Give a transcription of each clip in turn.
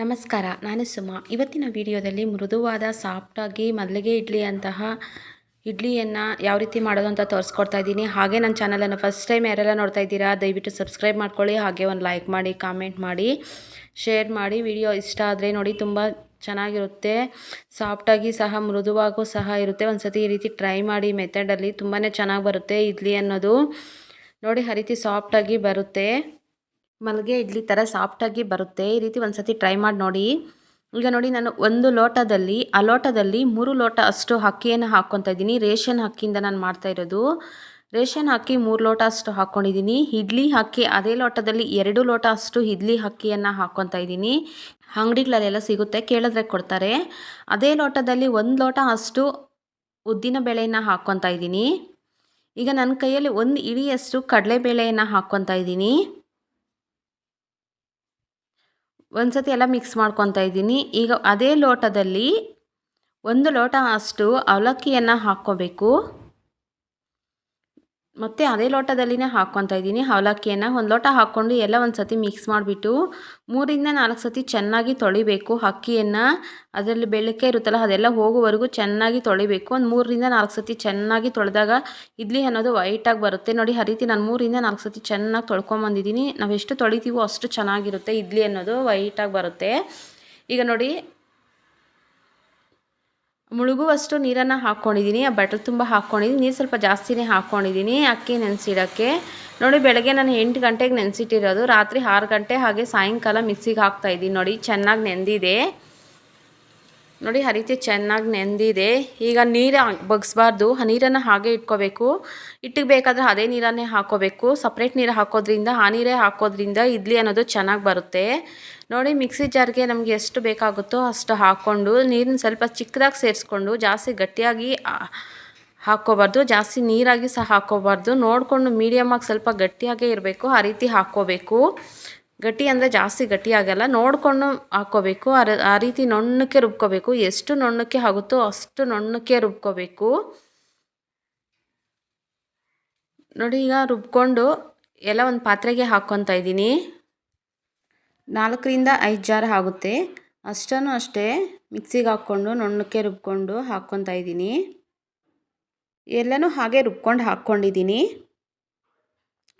ನಮಸ್ಕಾರ, ನಾನು ಸುಮಾ. ಇವತ್ತಿನ ವಿಡಿಯೋದಲ್ಲಿ ಮೃದುವಾದ ಸಾಫ್ಟಾಗಿ ಮಲ್ಲಿಗೆ ಇಡ್ಲಿ ಅಂತಹ ಇಡ್ಲಿಯನ್ನು ಯಾವ ರೀತಿ ಮಾಡೋದು ಅಂತ ತೋರಿಸ್ಕೊಡ್ತಾ ಇದ್ದೀನಿ. ಹಾಗೆ ನನ್ನ ಚಾನಲನ್ನು ಫಸ್ಟ್ ಟೈಮ್ ಯಾರೆಲ್ಲ ನೋಡ್ತಾ ಇದ್ದೀರಾ, ದಯವಿಟ್ಟು ಸಬ್ಸ್ಕ್ರೈಬ್ ಮಾಡ್ಕೊಳ್ಳಿ, ಹಾಗೆ ಒಂದು ಲೈಕ್ ಮಾಡಿ ಕಾಮೆಂಟ್ ಮಾಡಿ ಶೇರ್ ಮಾಡಿ. ವಿಡಿಯೋ ಇಷ್ಟ ಆದರೆ ನೋಡಿ, ತುಂಬ ಚೆನ್ನಾಗಿರುತ್ತೆ. ಸಾಫ್ಟಾಗಿ ಸಹ, ಮೃದುವಾಗೂ ಸಹ ಇರುತ್ತೆ. ಒಂದು ಸತಿ ಈ ರೀತಿ ಟ್ರೈ ಮಾಡಿ ಮೆಥಡಲ್ಲಿ ತುಂಬಾ ಚೆನ್ನಾಗಿ ಬರುತ್ತೆ ಇಡ್ಲಿ ಅನ್ನೋದು. ನೋಡಿ, ಆ ರೀತಿ ಸಾಫ್ಟಾಗಿ ಬರುತ್ತೆ. ಮಲ್ಲಿಗೆ ಇಡ್ಲಿ ಥರ ಸಾಫ್ಟಾಗಿ ಬರುತ್ತೆ. ಈ ರೀತಿ ಒಂದು ಸತಿ ಟ್ರೈ ಮಾಡಿ ನೋಡಿ. ಈಗ ನೋಡಿ ನಾನು ಒಂದು ಲೋಟದಲ್ಲಿ, ಆ ಲೋಟದಲ್ಲಿ ಮೂರು ಲೋಟ ಅಷ್ಟು ಅಕ್ಕಿಯನ್ನು ಹಾಕ್ಕೊತಾ ಇದ್ದೀನಿ. ರೇಷನ್ ಅಕ್ಕಿಯಿಂದ ನಾನು ಮಾಡ್ತಾ ಇರೋದು. ರೇಷನ್ ಅಕ್ಕಿ ಮೂರು ಲೋಟ ಅಷ್ಟು ಹಾಕ್ಕೊಂಡಿದ್ದೀನಿ ಇಡ್ಲಿ ಅಕ್ಕಿ ಅದೇ ಲೋಟದಲ್ಲಿ ಎರಡು ಲೋಟ ಅಷ್ಟು ಇಡ್ಲಿ ಅಕ್ಕಿಯನ್ನು ಹಾಕ್ಕೊತಾ ಇದ್ದೀನಿ. ಅಂಗಡಿಗಳಲ್ಲೆಲ್ಲ ಸಿಗುತ್ತೆ, ಕೇಳಿದ್ರೆ ಕೊಡ್ತಾರೆ. ಅದೇ ಲೋಟದಲ್ಲಿ ಒಂದು ಲೋಟ ಅಷ್ಟು ಉದ್ದಿನ ಬೇಳೆಯನ್ನು ಹಾಕ್ಕೊತಾ ಇದ್ದೀನಿ. ಈಗ ನನ್ನ ಕೈಯಲ್ಲಿ ಒಂದು ಇಡಿಯಷ್ಟು ಕಡಲೆಬೇಳೆಯನ್ನು ಹಾಕ್ಕೊತಾ ಇದ್ದೀನಿ. ಒಂದು ಸತಿ ಎಲ್ಲ ಮಿಕ್ಸ್ ಮಾಡ್ಕೊತಾ ಇದ್ದೀನಿ. ಈಗ ಅದೇ ಲೋಟದಲ್ಲಿ ಒಂದು ಲೋಟ ಅಷ್ಟು ಅವಲಕ್ಕಿಯನ್ನು ಹಾಕ್ಕೋಬೇಕು. ಮತ್ತು ಅದೇ ಲೋಟದಲ್ಲಿನೇ ಹಾಕ್ಕೊತಾ ಇದ್ದೀನಿ. ಅವಲಕ್ಕಿಯನ್ನು ಒಂದು ಲೋಟ ಹಾಕ್ಕೊಂಡು ಎಲ್ಲ ಒಂದು ಸತಿ ಮಿಕ್ಸ್ ಮಾಡಿಬಿಟ್ಟು ಮೂರಿಂದ ನಾಲ್ಕು ಸತಿ ಚೆನ್ನಾಗಿ ತೊಳಿಬೇಕು ಅಕ್ಕಿಯನ್ನು. ಅದರಲ್ಲಿ ಬೆಳಕೆ ಇರುತ್ತಲ್ಲ ಅದೆಲ್ಲ ಹೋಗುವವರೆಗೂ ಚೆನ್ನಾಗಿ ತೊಳಿಬೇಕು. ಒಂದು ಮೂರರಿಂದ ನಾಲ್ಕು ಸತಿ ಚೆನ್ನಾಗಿ ತೊಳೆದಾಗ ಇಡ್ಲಿ ಅನ್ನೋದು ವೈಟಾಗಿ ಬರುತ್ತೆ. ನೋಡಿ ಆ ರೀತಿ ನಾನು ಮೂರಿಂದ ನಾಲ್ಕು ಸತಿ ಚೆನ್ನಾಗಿ ತೊಳ್ಕೊಂಬಂದಿದ್ದೀನಿ ನಾವು ಎಷ್ಟು ತೊಳಿತೀವೋ ಅಷ್ಟು ಚೆನ್ನಾಗಿರುತ್ತೆ ಇಡ್ಲಿ ಅನ್ನೋದು ವೈಟಾಗಿ ಬರುತ್ತೆ. ಈಗ ನೋಡಿ ಮುಳುಗುವಷ್ಟು ನೀರನ್ನು ಹಾಕ್ಕೊಂಡಿದ್ದೀನಿ ಆ ಬಟ್ಲು ತುಂಬ ಹಾಕ್ಕೊಂಡಿದ್ದೀನಿ ನೀರು ಸ್ವಲ್ಪ ಜಾಸ್ತಿನೇ ಹಾಕ್ಕೊಂಡಿದ್ದೀನಿ ಅಕ್ಕಿ ನೆನೆಸಿಡೋಕ್ಕೆ. ನೋಡಿ, ಬೆಳಗ್ಗೆ ನಾನು ಎಂಟು ಗಂಟೆಗೆ ನೆನೆಸಿಟ್ಟಿರೋದು. ರಾತ್ರಿ ಆರು ಗಂಟೆ ಹಾಗೆ ಸಾಯಂಕಾಲ ಮಿಕ್ಸಿಗೆ ಹಾಕ್ತಾಯಿದ್ದೀನಿ ನೋಡಿ, ಚೆನ್ನಾಗಿ ನೆಂದಿದೆ. ನೋಡಿ, ಆ ರೀತಿ ಚೆನ್ನಾಗಿ ನೆಂದಿದೆ. ಈಗ ನೀರು ಬಗ್ಸ್ಬಾರ್ದು. ಆ ನೀರನ್ನು ಹಾಗೆ ಇಟ್ಕೋಬೇಕು. ಇಟ್ಟಿಗೆ ಬೇಕಾದರೆ ಅದೇ ನೀರನ್ನೇ ಹಾಕೋಬೇಕು. ಸಪ್ರೇಟ್ ನೀರು ಹಾಕೋದ್ರಿಂದ, ಆ ನೀರೇ ಹಾಕೋದ್ರಿಂದ ಇಡ್ಲಿ ಅನ್ನೋದು ಚೆನ್ನಾಗಿ ಬರುತ್ತೆ. ನೋಡಿ, ಮಿಕ್ಸಿ ಜಾರ್ಗೆ ನಮಗೆ ಎಷ್ಟು ಬೇಕಾಗುತ್ತೋ ಅಷ್ಟು ಹಾಕ್ಕೊಂಡು ನೀರನ್ನ ಸ್ವಲ್ಪ ಚಿಕ್ಕದಾಗಿ ಸೇರಿಸ್ಕೊಂಡು, ಜಾಸ್ತಿ ಗಟ್ಟಿಯಾಗಿ ಹಾಕ್ಕೋಬಾರ್ದು. ಜಾಸ್ತಿ ನೀರಾಗಿ ಸಹ ಹಾಕ್ಕೋಬಾರ್ದು. ನೋಡಿಕೊಂಡು ಮೀಡಿಯಮಾಗಿ ಸ್ವಲ್ಪ ಗಟ್ಟಿಯಾಗೇ ಇರಬೇಕು. ಆ ರೀತಿ ಹಾಕ್ಕೋಬೇಕು. ಗಟ್ಟಿ ಅಂದರೆ ಜಾಸ್ತಿ ಗಟ್ಟಿ ಆಗಲ್ಲ. ನೋಡಿಕೊಂಡು ಹಾಕ್ಕೋಬೇಕು ಆ ರೀತಿ ನುಣ್ಣಕ್ಕೆ ರುಬ್ಕೋಬೇಕು. ಎಷ್ಟು ನುಣ್ಣಕ್ಕೆ ಆಗುತ್ತೋ ಅಷ್ಟು ನುಣ್ಣಕ್ಕೆ ರುಬ್ಕೋಬೇಕು. ನೋಡಿ, ಈಗ ರುಬ್ಕೊಂಡು ಎಲ್ಲ ಒಂದು ಪಾತ್ರೆಗೆ ಹಾಕ್ಕೊತಾ ಇದ್ದೀನಿ. ನಾಲ್ಕರಿಂದ ಐದು ಜಾರ್ ಆಗುತ್ತೆ. ಅಷ್ಟನ್ನು ಅಷ್ಟೇ ಮಿಕ್ಸಿಗೆ ಹಾಕ್ಕೊಂಡು, ನುಣ್ಣಕ್ಕೆ ರುಬ್ಕೊಂಡು ಹಾಕ್ಕೊತಾ ಇದ್ದೀನಿ. ಎಲ್ಲನೂ ಹಾಗೆ ರುಬ್ಕೊಂಡು ಹಾಕ್ಕೊಂಡಿದ್ದೀನಿ.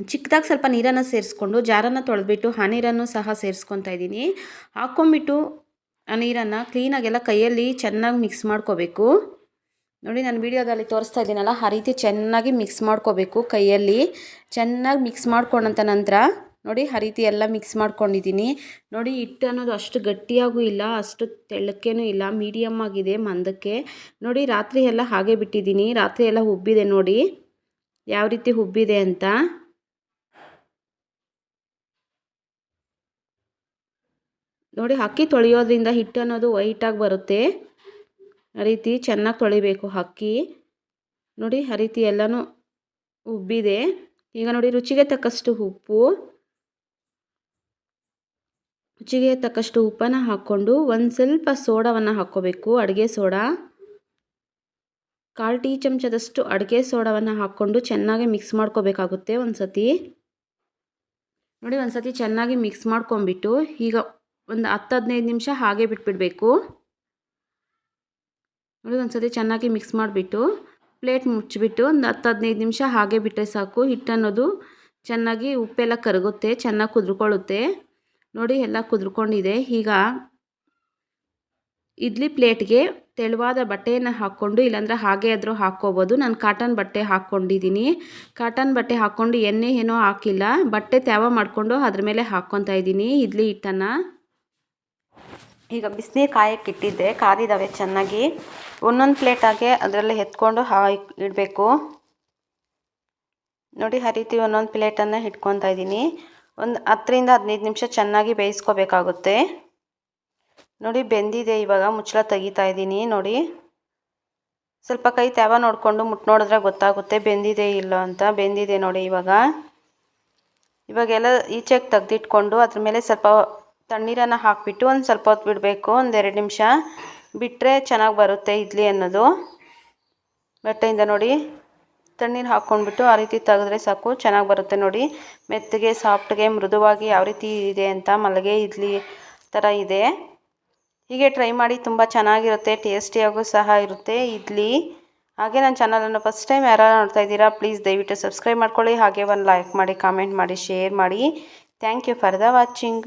ಚಿಕ್ಕದಾಗಿ ಸ್ವಲ್ಪ ನೀರನ್ನು ಸೇರಿಸ್ಕೊಂಡು ಜಾರನ್ನು ತೊಳೆದ್ಬಿಟ್ಟು ಆ ನೀರನ್ನು ಸಹ ಸೇರಿಸ್ಕೊತಾ ಇದ್ದೀನಿ. ಹಾಕ್ಕೊಂಬಿಟ್ಟು ಆ ನೀರನ್ನು ಕ್ಲೀನಾಗೆಲ್ಲ ಕೈಯಲ್ಲಿ ಚೆನ್ನಾಗಿ ಮಿಕ್ಸ್ ಮಾಡ್ಕೋಬೇಕು. ನೋಡಿ ನಾನು ವೀಡಿಯೋದಲ್ಲಿ ತೋರಿಸ್ತಾ ಇದ್ದೀನಲ್ಲ, ಆ ರೀತಿ ಚೆನ್ನಾಗಿ ಮಿಕ್ಸ್ ಮಾಡ್ಕೋಬೇಕು ಕೈಯಲ್ಲಿ. ಚೆನ್ನಾಗಿ ಮಿಕ್ಸ್ ಮಾಡ್ಕೊಂಡಂಥ ನಂತರ ನೋಡಿ ಆ ರೀತಿ ಎಲ್ಲ ಮಿಕ್ಸ್ ಮಾಡ್ಕೊಂಡಿದ್ದೀನಿ. ನೋಡಿ ಹಿಟ್ಟು ಅನ್ನೋದು ಅಷ್ಟು ಗಟ್ಟಿಯಾಗೂ ಇಲ್ಲ, ಅಷ್ಟು ತೆಳ್ಳಕ್ಕೇನೂ ಇಲ್ಲ ಮೀಡಿಯಮ್ ಆಗಿದೆ ಮಂದಕ್ಕೆ. ನೋಡಿ ರಾತ್ರಿ ಎಲ್ಲ ಹಾಗೆ ಬಿಟ್ಟಿದ್ದೀನಿ, ರಾತ್ರಿ ಎಲ್ಲ ಉಬ್ಬಿದೆ ನೋಡಿ. ಯಾವ ರೀತಿ ಉಬ್ಬಿದೆ ಅಂತ. ನೋಡಿ ಅಕ್ಕಿ ತೊಳೆಯೋದ್ರಿಂದ ಹಿಟ್ಟು ಅನ್ನೋದು ವೈಟಾಗಿ ಬರುತ್ತೆ. ಆ ರೀತಿ ಚೆನ್ನಾಗಿ ತೊಳಿಬೇಕು ಅಕ್ಕಿ ನೋಡಿ, ಆ ರೀತಿ ಎಲ್ಲನೂ ಉಬ್ಬಿದೆ. ಈಗ ನೋಡಿ, ರುಚಿಗೆ ತಕ್ಕಷ್ಟು ಉಪ್ಪು. ರುಚಿಗೆ ತಕ್ಕಷ್ಟು ಉಪ್ಪನ್ನು ಹಾಕ್ಕೊಂಡು ಒಂದು ಸ್ವಲ್ಪ ಸೋಡಾವನ್ನು ಹಾಕ್ಕೋಬೇಕು, ಅಡುಗೆ ಸೋಡಾ. ಕಾಲು ಟೀ ಚಮಚದಷ್ಟು ಅಡುಗೆ ಸೋಡಾವನ್ನು ಹಾಕ್ಕೊಂಡು ಚೆನ್ನಾಗಿ ಮಿಕ್ಸ್ ಮಾಡ್ಕೋಬೇಕಾಗುತ್ತೆ ಒಂದು ಸತಿ ನೋಡಿ ಒಂದು ಸತಿ ಚೆನ್ನಾಗಿ ಮಿಕ್ಸ್ ಮಾಡ್ಕೊಂಬಿಟ್ಟು ಈಗ ಒಂದು ಹತ್ತು ಹದಿನೈದು ನಿಮಿಷ ಹಾಗೆ ಬಿಟ್ಬಿಡಬೇಕು. ನೋಡಿ ಒಂದು ಸತಿ ಚೆನ್ನಾಗಿ ಮಿಕ್ಸ್ ಮಾಡಿಬಿಟ್ಟು ಪ್ಲೇಟ್ ಮುಚ್ಚಿಬಿಟ್ಟು ಒಂದು ಹತ್ತು ಹದಿನೈದು ನಿಮಿಷ ಹಾಗೆ ಬಿಟ್ಟರೆ ಸಾಕು. ಹಿಟ್ಟು ಅನ್ನೋದು ಚೆನ್ನಾಗಿ ಉಪ್ಪೆಲ್ಲ ಕರಗುತ್ತೆ, ಚೆನ್ನಾಗಿ ಕುದ್ರುಕೊಳ್ಳುತ್ತೆ. ನೋಡಿ, ಎಲ್ಲ ಕುದ್ರುಕೊಂಡಿದೆ. ಈಗ ಇಡ್ಲಿ ಪ್ಲೇಟ್ಗೆ ತೆಳುವಾದ ಬಟ್ಟೆಯನ್ನು ಹಾಕ್ಕೊಂಡು, ಇಲ್ಲಾಂದರೆ ಹಾಗೆ ಆದರೂ ಹಾಕ್ಕೋಬೋದು. ನಾನು ಕಾಟನ್ ಬಟ್ಟೆ ಹಾಕ್ಕೊಂಡಿದ್ದೀನಿ. ಕಾಟನ್ ಬಟ್ಟೆ ಹಾಕ್ಕೊಂಡು ಎಣ್ಣೆ ಏನೋ ಹಾಕಿಲ್ಲ. ಬಟ್ಟೆ ತ್ಯಾವ ಮಾಡಿಕೊಂಡು ಅದ್ರ ಮೇಲೆ ಹಾಕ್ಕೊತಾ ಇದ್ದೀನಿ, ಇಡ್ಲಿ ಹಿಟ್ಟನ್ನು. ಈಗ ಬಿಸಿನೀರು ಕಾಯಕ್ಕೆ ಇಟ್ಟಿದ್ದೆ, ಕಾದಿದ್ದಾವೆ ಚೆನ್ನಾಗಿ. ಒಂದೊಂದು ಪ್ಲೇಟಾಗೆ ಅದರಲ್ಲಿ ಎತ್ಕೊಂಡು ಹಾ, ಇಡಬೇಕು. ನೋಡಿ, ಆ ರೀತಿ ಒಂದೊಂದು ಪ್ಲೇಟನ್ನು ಇಟ್ಕೊತಾ ಇದ್ದೀನಿ. ಒಂದು ಹತ್ತರಿಂದ ಹದಿನೈದು ನಿಮಿಷ ಚೆನ್ನಾಗಿ ಬೇಯಿಸ್ಕೋಬೇಕಾಗುತ್ತೆ. ನೋಡಿ, ಬೆಂದಿದೆ ಇವಾಗ, ಮುಚ್ಚಳ ತೆಗಿತಾ ಇದ್ದೀನಿ, ನೋಡಿ. ಸ್ವಲ್ಪ ಕೈ ತ್ಯಾವ ನೋಡಿಕೊಂಡು ಮುಟ್ಟು ನೋಡಿದ್ರೆ ಗೊತ್ತಾಗುತ್ತೆ, ಬೆಂದಿದೆ ಇಲ್ಲ ಅಂತ. ಬೆಂದಿದೆ ನೋಡಿ ಇವಾಗ. ಇವಾಗೆಲ್ಲ ಈಚೆಗೆ ತೆಗ್ದಿಟ್ಕೊಂಡು ಅದ್ರ ಮೇಲೆ ಸ್ವಲ್ಪ ತಣ್ಣೀರನ್ನು ಹಾಕಿಬಿಟ್ಟು ಒಂದು ಸ್ವಲ್ಪ ಹೊತ್ತು ಬಿಡಬೇಕು ಒಂದೆರಡು ನಿಮಿಷ. ಬಿಟ್ಟರೆ ಚೆನ್ನಾಗಿ ಬರುತ್ತೆ ಇಡ್ಲಿ ಅನ್ನೋದು. ಬಟ್ಟೆಯಿಂದ ನೋಡಿ ತಣ್ಣೀರು ಹಾಕ್ಕೊಂಡ್ಬಿಟ್ಟು ಆ ರೀತಿ ತೆಗೆದ್ರೆ ಸಾಕು, ಚೆನ್ನಾಗಿ ಬರುತ್ತೆ ನೋಡಿ. ಮೆತ್ತಗೆ, ಸಾಫ್ಟ್ಗೆ, ಮೃದುವಾಗಿ ಯಾವ ರೀತಿ ಇದೆ ಅಂತ ಮಲಗೆ ಇಡ್ಲಿ ಥರ ಇದೆ. ಹೀಗೆ ಟ್ರೈ ಮಾಡಿ ತುಂಬ ಚೆನ್ನಾಗಿರುತ್ತೆ, ಟೇಸ್ಟಿಯಾಗೂ ಸಹ ಇರುತ್ತೆ ಇಡ್ಲಿ. ಹಾಗೆ ನನ್ನ ಚಾನಲನ್ನು ಫಸ್ಟ್ ಟೈಮ್ ಯಾರು ನೋಡ್ತಾ ಇದ್ದೀರಾ ಪ್ಲೀಸ್ ದಯವಿಟ್ಟು ಸಬ್ಸ್ಕ್ರೈಬ್ ಮಾಡ್ಕೊಳ್ಳಿ. ಹಾಗೆ ಒಂದು ಲೈಕ್ ಮಾಡಿ ಕಾಮೆಂಟ್ ಮಾಡಿ ಶೇರ್ ಮಾಡಿ. Thank you for the watching